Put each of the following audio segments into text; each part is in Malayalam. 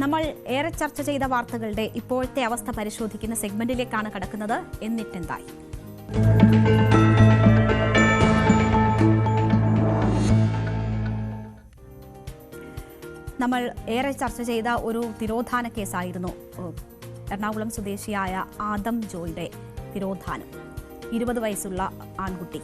നമ്മൾ ഏറെ ചർച്ച ചെയ്ത വാർത്തകളുടെ ഇപ്പോഴത്തെ അവസ്ഥ പരിശോധിക്കുന്ന സെഗ്മെന്റിലേക്കാണ് കടക്കുന്നത്. എന്നിട്ടെന്തായി? നമ്മൾ ഏറെ ചർച്ച ചെയ്ത ഒരു തിരോധാന കേസായിരുന്നു എറണാകുളം സ്വദേശിയായ ആദം ജോയുടെ തിരോധാനം. ഇരുപത് വയസ്സുള്ള ആൺകുട്ടി.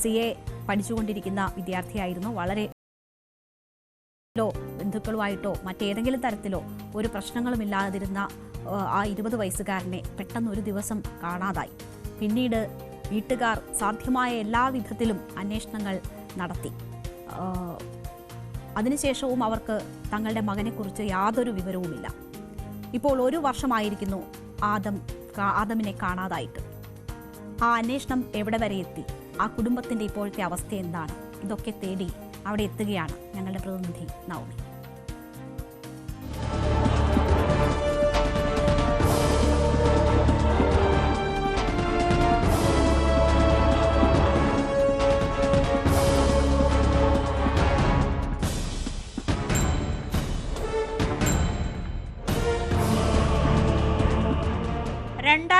സി എ പഠിച്ചുകൊണ്ടിരിക്കുന്ന വിദ്യാർത്ഥിയായിരുന്നു. വളരെ ോ ബന്ധുക്കളുമായിട്ടോ മറ്റേതെങ്കിലും തരത്തിലോ ഒരു പ്രശ്നങ്ങളുമില്ലാതിരുന്ന ആ, ആ ഇരുപത് വയസ്സുകാരനെ പെട്ടെന്ന് ഒരു ദിവസം കാണാതായി. പിന്നീട് വീട്ടുകാർ സാധ്യമായ എല്ലാ വിധത്തിലും അന്വേഷണങ്ങൾ നടത്തി. അതിനുശേഷവും അവർക്ക് തങ്ങളുടെ മകനെക്കുറിച്ച് യാതൊരു വിവരവുമില്ല. ഇപ്പോൾ ഒരു വർഷമായിരിക്കുന്നു ആദം ആദമിനെ കാണാതായിട്ട്. ആ അന്വേഷണം എവിടെ വരെ എത്തി? ആ കുടുംബത്തിന്റെ ഇപ്പോഴത്തെ അവസ്ഥ എന്താണ്? ഇതൊക്കെ തേടി അവിടെ എത്തുകയാണ് ഞങ്ങളുടെ പ്രതിനിധി നവമി.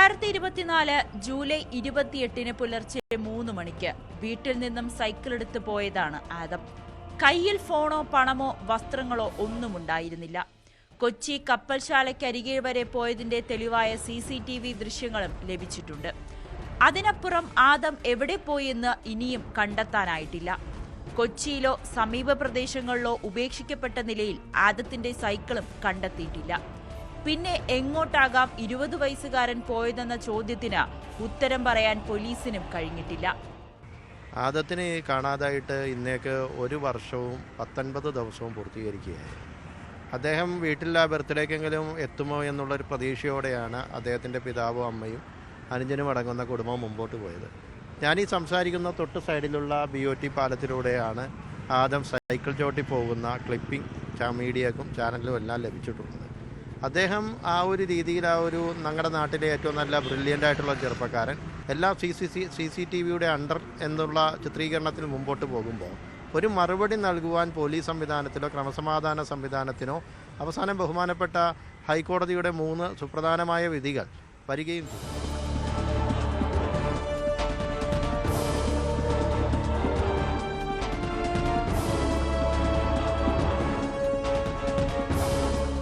രണ്ടായിരത്തി ഇരുപത്തിനാല് ജൂലൈ ഇരുപത്തിയെട്ടിന് പുലർച്ചെ മൂന്ന് മണിക്ക് വീട്ടിൽ നിന്നും സൈക്കിൾ എടുത്ത് പോയതാണ് ആദം. കയ്യിൽ ഫോണോ പണമോ വസ്ത്രങ്ങളോ ഒന്നും ഉണ്ടായിരുന്നില്ല കൊച്ചി കപ്പൽശാലയ്ക്കരികെ വരെ പോയതിന്റെ തെളിവായ സി സി ടി വി ദൃശ്യങ്ങളും ലഭിച്ചിട്ടുണ്ട്. അതിനപ്പുറം ആദം എവിടെ പോയെന്ന് ഇനിയും കണ്ടെത്താനായിട്ടില്ല. കൊച്ചിയിലോ സമീപ പ്രദേശങ്ങളിലോ ഉപേക്ഷിക്കപ്പെട്ട നിലയിൽ ആദത്തിന്റെ സൈക്കിളും കണ്ടെത്തിയിട്ടില്ല. പിന്നെ എങ്ങോട്ടാകാം ഇരുപത് വയസ്സുകാരൻ പോയതെന്ന ചോദ്യത്തിന് ഉത്തരം പറയാൻ പോലീസിനും കഴിഞ്ഞിട്ടില്ല. ആദത്തിനെ കാണാതായിട്ട് ഇന്നേക്ക് ഒരു വർഷവും പത്തൊൻപത് ദിവസവും പൂർത്തീകരിക്കുകയായി. അദ്ദേഹം വീട്ടിൽ ആ ബർത്ത്ഡേക്കെങ്കിലും എത്തുമോ എന്നുള്ളൊരു പ്രതീക്ഷയോടെയാണ് അദ്ദേഹത്തിന്റെ പിതാവും അമ്മയും അനുജനും അടങ്ങുന്ന കുടുംബം മുമ്പോട്ട് പോയത്. ഞാൻ ഈ സംസാരിക്കുന്ന തൊട്ട് സൈഡിലുള്ള ബി ഒ ടി പാലത്തിലൂടെയാണ് ആദം സൈക്കിൾ ചോട്ടി പോകുന്ന ക്ലിപ്പിംഗ് മീഡിയക്കും ചാനലും എല്ലാം ലഭിച്ചിട്ടുള്ളത്. അദ്ദേഹം ആ ഒരു രീതിയിൽ ആ ഒരു ഞങ്ങളുടെ നാട്ടിലെ ഏറ്റവും നല്ല ബ്രില്യന്റ് ആയിട്ടുള്ള ചെറുപ്പക്കാരൻ. എല്ലാം C C C C C T വിയുടെ അണ്ടർ എന്നുള്ള ചിത്രീകരണത്തിന് മുമ്പോട്ട് പോകുമ്പോൾ ഒരു മറുപടി നൽകുവാൻ പോലീസ് സംവിധാനത്തിലോ ക്രമസമാധാന സംവിധാനത്തിനോ അവസാനം ബഹുമാനപ്പെട്ട ഹൈക്കോടതിയുടെ മൂന്ന് സുപ്രധാനമായ വിധികൾ വരികയും ചെയ്തു.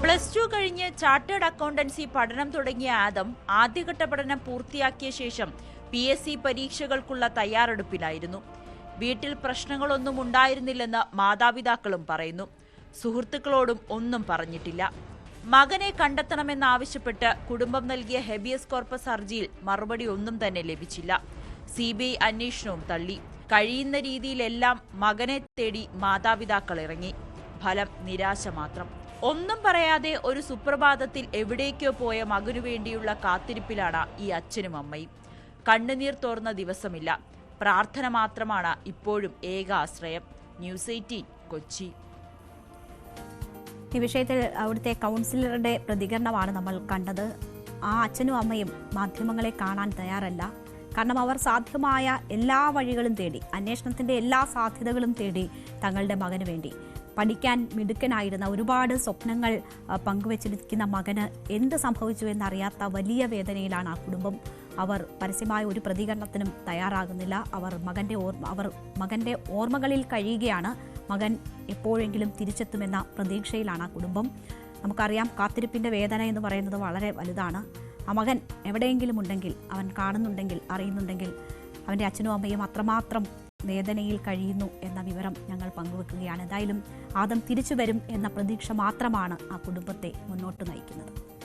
പ്ലസ് ടു കഴിഞ്ഞ് ചാർട്ടേഡ് അക്കൗണ്ടൻസി പഠനം തുടങ്ങിയ ആദം ആദ്യഘട്ട പഠനം പൂർത്തിയാക്കിയ ശേഷം പി എസ് സി പരീക്ഷകൾക്കുള്ള തയ്യാറെടുപ്പിലായിരുന്നു. വീട്ടിൽ പ്രശ്നങ്ങളൊന്നും ഉണ്ടായിരുന്നില്ലെന്ന് മാതാപിതാക്കളും പറയുന്നു. സുഹൃത്തുക്കളോടും ഒന്നും പറഞ്ഞിട്ടില്ല. മകനെ കണ്ടെത്തണമെന്നാവശ്യപ്പെട്ട് കുടുംബം നൽകിയ ഹെബിയസ് കോർപ്പസ് ഹർജിയിൽ മറുപടി ഒന്നും തന്നെ ലഭിച്ചില്ല. സി ബി ഐ അന്വേഷണവും തള്ളി. കഴിയുന്ന രീതിയിലെല്ലാം മകനെ തേടി മാതാപിതാക്കൾ ഇറങ്ങി. ഫലം നിരാശ മാത്രം. ഒന്നും പറയാതെ ഒരു സുപ്രഭാതത്തിൽ എവിടേക്കോ പോയ മകനു വേണ്ടിയുള്ള കാത്തിരിപ്പിലാണ് ഈ അച്ഛനും അമ്മയും. കണ്ണുനീർ തോർന്ന ദിവസമില്ല. പ്രാർത്ഥന മാത്രമാണ് ഇപ്പോഴും ഏക ആശ്രയം. News Eighteen Kochi. ഈ വിഷയത്തിൽ അവിടുത്തെ കൗൺസിലറുടെ പ്രതികരണമാണ് നമ്മൾ കണ്ടത്. ആ അച്ഛനും അമ്മയും മാധ്യമങ്ങളെ കാണാൻ തയ്യാറല്ല. കാരണം അവർ സാധ്യമായ എല്ലാ വഴികളും തേടി അന്വേഷണത്തിന്റെ എല്ലാ സാധ്യതകളും തേടി തങ്ങളുടെ മകന് വേണ്ടി. പഠിക്കാൻ മിടുക്കനായിരുന്ന ഒരുപാട് സ്വപ്നങ്ങൾ പങ്കുവച്ചിരിക്കുന്ന മകന് എന്ത് സംഭവിച്ചു എന്നറിയാത്ത വലിയ വേദനയിലാണ് ആ കുടുംബം. അവർ പരസ്യമായ ഒരു പ്രതികരണത്തിനും തയ്യാറാകുന്നില്ല. അവർ മകന്റെ ഓർമ്മ അവർ മകന്റെ ഓർമ്മകളിൽ കഴിയുകയാണ്. മകൻ എപ്പോഴെങ്കിലും തിരിച്ചെത്തുമെന്ന പ്രതീക്ഷയിലാണ് ആ കുടുംബം. നമുക്കറിയാം കാത്തിരിപ്പിന്റെ വേദന എന്ന് പറയുന്നത് വളരെ വലുതാണ്. ആ മകൻ എവിടെയെങ്കിലും ഉണ്ടെങ്കിൽ അവൻ കാണുന്നുണ്ടെങ്കിൽ അറിയുന്നുണ്ടെങ്കിൽ അവന്റെ അച്ഛനും അമ്മയും അത്രമാത്രം വേദനയിൽ കഴിയുന്നു എന്ന വിവരം ഞങ്ങൾ പങ്കുവെക്കുകയാണ്. എന്തായാലും ആദം തിരിച്ചു വരും എന്ന പ്രതീക്ഷ മാത്രമാണ് ആ കുടുംബത്തെ മുന്നോട്ട് നയിക്കുന്നത്.